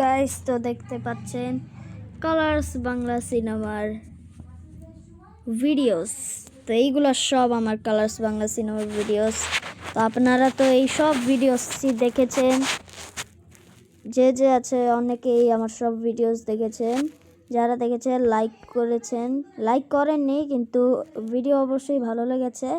Guys তো দেখতে পাচ্ছেন কালার্স বাংলা সিনেমার ভিডিওস তো এইগুলো সব আমার কালার্স বাংলা সিনেমার ভিডিওস তো আপনারা তো এই সব ভিডিওস দেখেছেন। যে যে আছে, অনেকেই আমার সব ভিডিওস দেখেছেন। যারা দেখেছেন লাইক করেছেন। লাইক করেননি, কিন্তু ভিডিও অবশ্যই ভালো লেগেছে।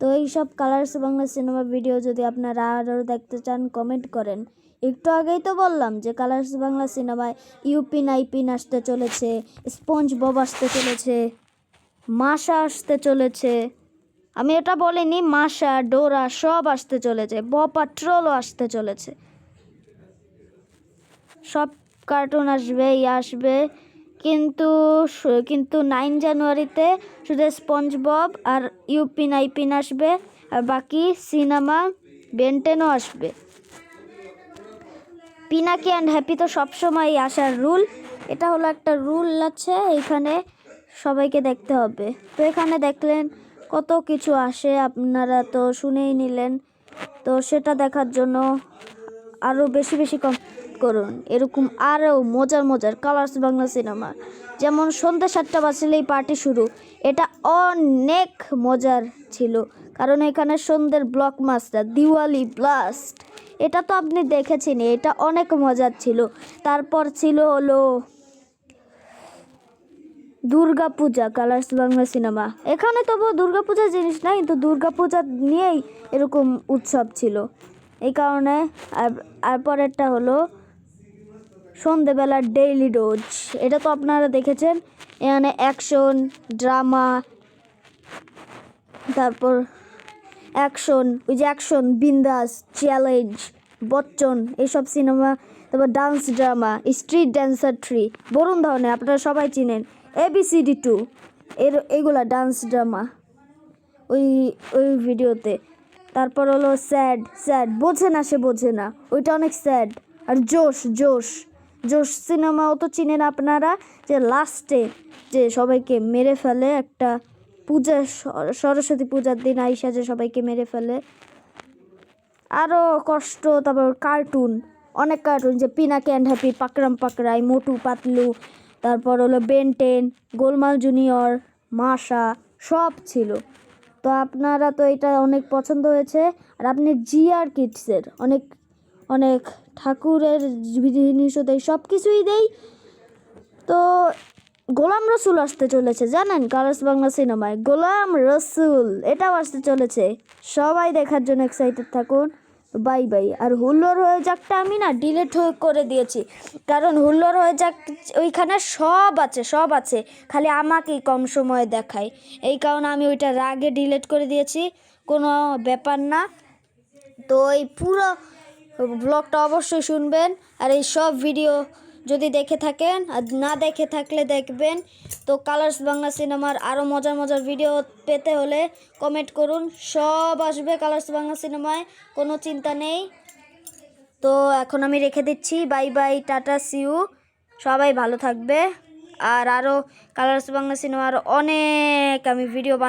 তো এই সব কালার্স বাংলা সিনেমা ভিডিও যদি আপনারা আরও দেখতে চান কমেন্ট করেন। একটু আগেই তো বললাম যে কালার্স বাংলা সিনেমায় ইউপিন আইপিন আসতে চলেছে স্পঞ্জ বব আসতে চলেছে মাসা আসতে চলেছে, আমি এটা বলিনি মাসা ডোরা সব আসতে চলেছে ব পাট্রোলও আসতে চলেছে। সব কার্টুন আসবে আসবে। কিন্তু কিন্তু নাইন জানুয়ারিতে শুধু স্পঞ্জ বব আর ইউপিন আইপিন আসবে আর বাকি সিনেমা বেন্টেনও আসবে। পিনাকি অ্যান্ড হ্যাপি তো সবসময় আসার রুল এটা হলো একটা রুল আছে এখানে সবাইকে দেখতে হবে। তো এখানে দেখলেন কত কিছু আসে, আপনারা তো শুনেই নিলেন। তো সেটা দেখার জন্য আরও বেশি বেশি কম করুন। এরকম আরও মজার মজার কালার্স বাংলা সিনেমা যেমন সন্ধ্যা সাতটা বাজলেই পার্টি শুরু। এটা অনেক মজার ছিল। কারণ এখানে সন্ধ্যের ব্লক মাস্টার দিওয়ালি ব্লাস্ট এটা তো আপনি দেখেছেন এটা অনেক মজার ছিল। তারপর ছিল হলো দুর্গা পূজা কালার্স বাংলা সিনেমা এখানে তবু দুর্গা পূজার জিনিস না কিন্তু দুর্গা পূজা নিয়েই এরকম উৎসব ছিল। এই কারণে আর পরেরটা হলো সন্ধেবেলার ডেইলি ডোজ এটা তো আপনারা দেখেছেন, এখানে অ্যাকশন ড্রামা তারপর অ্যাকশন ওই যে অ্যাকশন বিন্দাস চ্যালেঞ্জ বচ্চন এইসব সিনেমা তারপর dance drama street dancer three Varun ধরনের আপনারা সবাই চিনেন। এবিসিডি টু এর এইগুলা ডান্স ড্রামা ওই ওই ভিডিওতে তারপর হলো স্যাড স্যাড বোঝে না সে বোঝে না, ওইটা অনেক স্যাড আর জোশ জোশ। জোশ সিনেমাও তো চিনেন আপনারা যে লাস্টে যে সবাইকে মেরে ফেলে একটা পূজা, সরস্বতী পূজার দিন আইসা যে সবাইকে মেরে ফেলে। আরও কষ্ট, তারপর কার্টুন অনেক কার্টুন যে পিনা অ্যান্ড হ্যাপি, পাকরাম পাকড়াই মোটু পাতলু, তারপর হলো বেনটেন গোলমাল জুনিয়র মাসা সব ছিল। তো আপনারা তো এটা অনেক পছন্দ হয়েছে। আর আপনি জি আর কিডসের অনেক অনেক ঠাকুরের দেয় সব কিছুই দেই। তো গোলাম রসুল আসতে চলেছে, জানেন? কালার্স বাংলা সিনেমায়। গোলাম রসুল, এটাও আসতে চলেছে। সবাই দেখার জন্য এক্সাইটেড থাকুন। Bye bye. আর হুল্লোর হয়ে যাকটা আমি না ডিলেট হয়ে করে দিয়েছি। কারণ হুল্লোর হয়ে যাক, ওইখানে সব আছে সব আছে। খালি আমাকেই কম সময়ে দেখায়। এই কারণে আমি ওইটা রাগে ডিলেট করে দিয়েছি। কোনো ব্যাপার না। তো এই পুরো ব্লগটা অবশ্যই শুনবেন আর এই সব ভিডিও যদি দেখে থাকেন আর না দেখে থাকলে দেখবেন, তো কালার্স বাংলা সিনেমার আরও মজার মজার ভিডিও পেতে হলে কমেন্ট করুন। সব আসবে কালার্স বাংলা সিনেমায় কোনো চিন্তা নেই। তো এখন আমি রেখে দিচ্ছি। বাই বাই টাটা সিউ সবাই ভালো থাকবে। আর আরও কালার্স বাংলা সিনেমার অনেক আমি ভিডিও বান